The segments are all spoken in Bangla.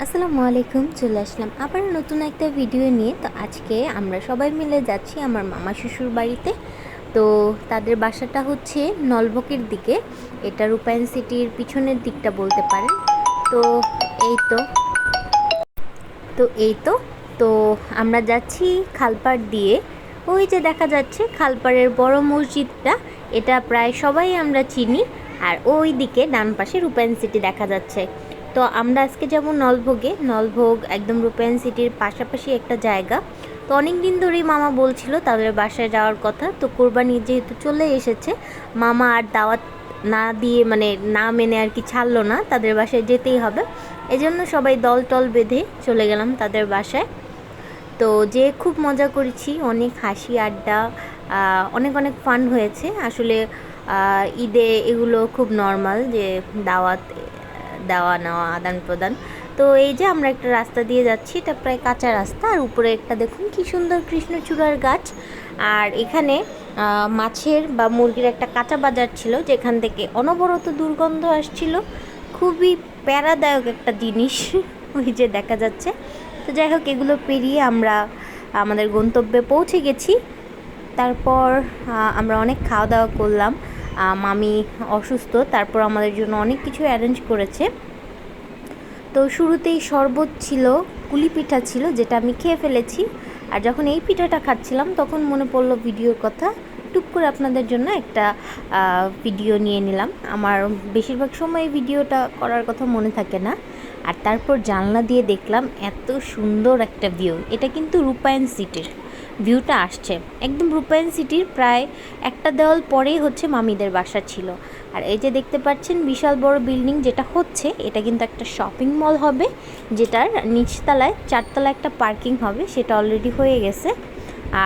আসসালামু আলাইকুম, চলে আসলাম আবার নতুন একটা ভিডিও নিয়ে। তো আজকে আমরা সবাই মিলে যাচ্ছি আমার মামা শ্বশুর বাড়িতে। তো তাদের বাসাটা হচ্ছে নলবকের দিকে। এটা রূপায়ণ সিটির পিছনের দিকটা বলতে পারেন। তো এই তো তো এই তো তো আমরা যাচ্ছি খালপাড় দিয়ে। ওই যে দেখা যাচ্ছে খালপাড়ের বড় মসজিদটা, এটা প্রায় সবাই আমরা চিনি। আর ওই দিকে ডান পাশে রূপায়ণ সিটি দেখা যাচ্ছে। তো আমরা আজকে যাব নলভোগে। নলভোগ একদম রূপায়ণ সিটির পাশাপাশি একটা জায়গা। তো অনেক দিন ধরেই মামা বলছিল তাদের বাসায় যাওয়ার কথা। তো কোরবানি যেহেতু চলে এসেছে, মামা আর দাওয়াত না দিয়ে মানে না মেনে আর কি ছাড়লো না, তাদের বাসায় যেতেই হবে। এজন্য সবাই দল টল বেঁধে চলে গেলাম তাদের বাসায়। তো যে খুব মজা করেছি, অনেক হাসি আড্ডা অনেক অনেক ফান হয়েছে। আসলে ঈদে এগুলো খুব নর্মাল যে দাওয়াত দেওয়া নেওয়া, আদান প্রদান। তো এই যে আমরা একটা রাস্তা দিয়ে যাচ্ছি, এটা প্রায় কাঁচা রাস্তা। আর উপরে একটা দেখুন কি সুন্দর কৃষ্ণচূড়ার গাছ। আর এখানে মাছের বা মুরগির একটা কাঁচা বাজার ছিল, যেখান থেকে অনবরত দুর্গন্ধ আসছিল। খুবই প্যারাদায়ক একটা জিনিস, ওই যে দেখা যাচ্ছে। তো যাই হোক, এগুলো পেরিয়ে আমরা, আমাদের গন্তব্যে পৌঁছে গেছি। তারপর আমরা অনেক খাওয়া দাওয়া করলাম। মামি অসুস্থ, তারপর আমাদের জন্য অনেক কিছু অ্যারেঞ্জ করেছে। তো শুরুতেই শরবত ছিল, কুলি পিঠা ছিল, যেটা আমি খেয়ে ফেলেছি। আর যখন এই পিঠাটা খাচ্ছিলাম, তখন মনে পড়ল ভিডিওর কথা। টুক করে আপনাদের জন্য একটা ভিডিও নিয়ে নিলাম। আমার বেশিরভাগ সময় ভিডিওটা করার কথা মনে থাকে না। আর তারপর জানলা দিয়ে দেখলাম, এত সুন্দর একটা ভিউ এটা কিন্তু রূপায়ণ সিটির। ভিউটা আসছে। একদম রূপায়ণ সিটির প্রায় একটা দেওয়াল পরেই হচ্ছে মামিদের বাসা ছিল। আর এই যে দেখতে পাচ্ছেন, বিশাল বড় বিল্ডিং যেটা হচ্ছে, এটা কিন্তু একটা শপিং মল হবে, যেটার নিচতলায় চারতলা একটা পার্কিং হবে, সেটা অলরেডি হয়ে গেছে।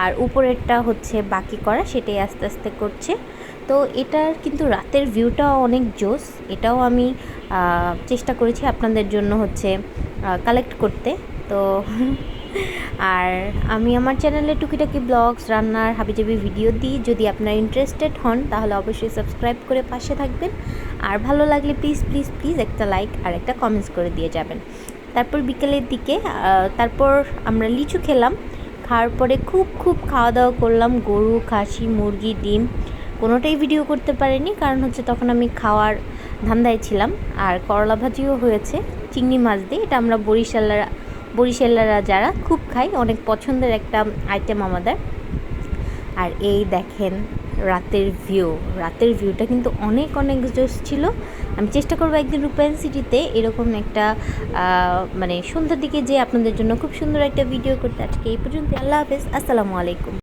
আর উপরেরটা হচ্ছে বাকি করা, সেটাই আস্তে আস্তে করছে। তো এটার কিন্তু রাতের ভিউটাও অনেক জোস। এটাও আমি চেষ্টা করেছি আপনাদের জন্য হচ্ছে কালেক্ট করতে। তো আর আমি আমার চ্যানেলে টুকিটাকি ব্লগস রান্নার হাবিজাবি ভিডিও দিই। যদি আপনারা ইন্টারেস্টেড হন, তাহলে অবশ্যই সাবস্ক্রাইব করে পাশে থাকবেন। আর ভালো লাগলে প্লিজ প্লিজ প্লিজ একটা লাইক আর একটা কমেন্টস করে দিয়ে যাবেন। তারপর বিকেলের দিকে তারপর আমরা লিচু খেলাম। খাওয়ার পরে খুব খুব খাওয়া দাওয়া করলাম। গরু, খাসি, মুরগি, ডিম, কোনোটাই ভিডিও করতে পারিনি। কারণ হচ্ছে তখন আমি খাওয়ার ধান্দায় ছিলাম। আর করলা ভাজিও হয়েছে, চিংড়ি মাছ দিয়ে। এটা আমরা বরিশালরা বরিশালরা যারা খুব খাই অনেক পছন্দের একটা আইটেম আমাদের। আর এই দেখেন, রাতের ভিউ রাতের ভিউটা কিন্তু অনেক অনেক জোস ছিল। আমি চেষ্টা করব একদিন রূপায়ণ সিটিতে এরকম একটা মানে সন্ধ্যার দিকে যে আপনাদের জন্য খুব সুন্দর একটা ভিডিও করতে। আজকে এই পর্যন্ত আল্লাহ হাফেজ। আসসালামু আলাইকুম।